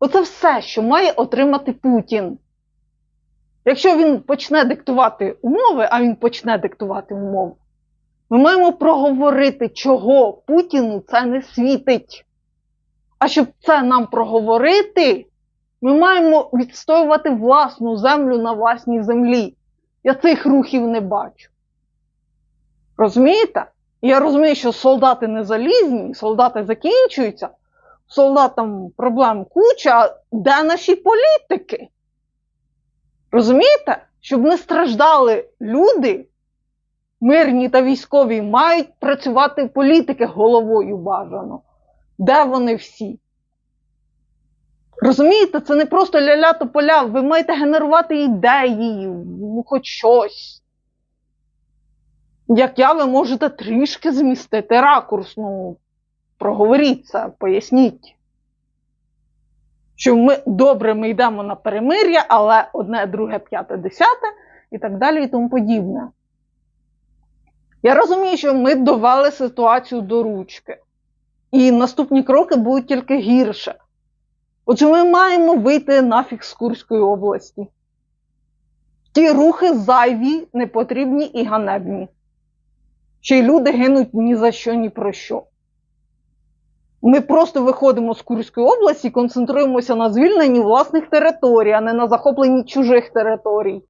Оце все, що має отримати Путін. Якщо він почне диктувати умови, а він почне диктувати умови, ми маємо проговорити, чого Путіну це не світить. А щоб це нам проговорити, ми маємо відстоювати власну землю на власній землі. Я цих рухів не бачу. Розумієте? Я розумію, що солдати не залізні, солдати закінчуються, солдатам проблем куча, де наші політики? Розумієте? Щоб не страждали люди, мирні та військові, мають працювати політики головою бажано. Де вони всі? Розумієте, це не просто ля-ля тополя, ви маєте генерувати ідеї, ну хоч щось. Як я, ви можете трішки змістити ракурс, ну, проговоріть це, поясніть. Що ми добре ми йдемо на перемир'я, але одне, друге, п'яте, десяте і так далі і тому подібне. Я розумію, що ми довели ситуацію до ручки. І наступні кроки будуть тільки гірше. Отже, ми маємо вийти нафіг з Курської області. Ті рухи зайві, непотрібні і ганебні. Ще й люди гинуть ні за що, ні про що. Ми просто виходимо з Курської області і концентруємося на звільненні власних територій, а не на захопленні чужих територій.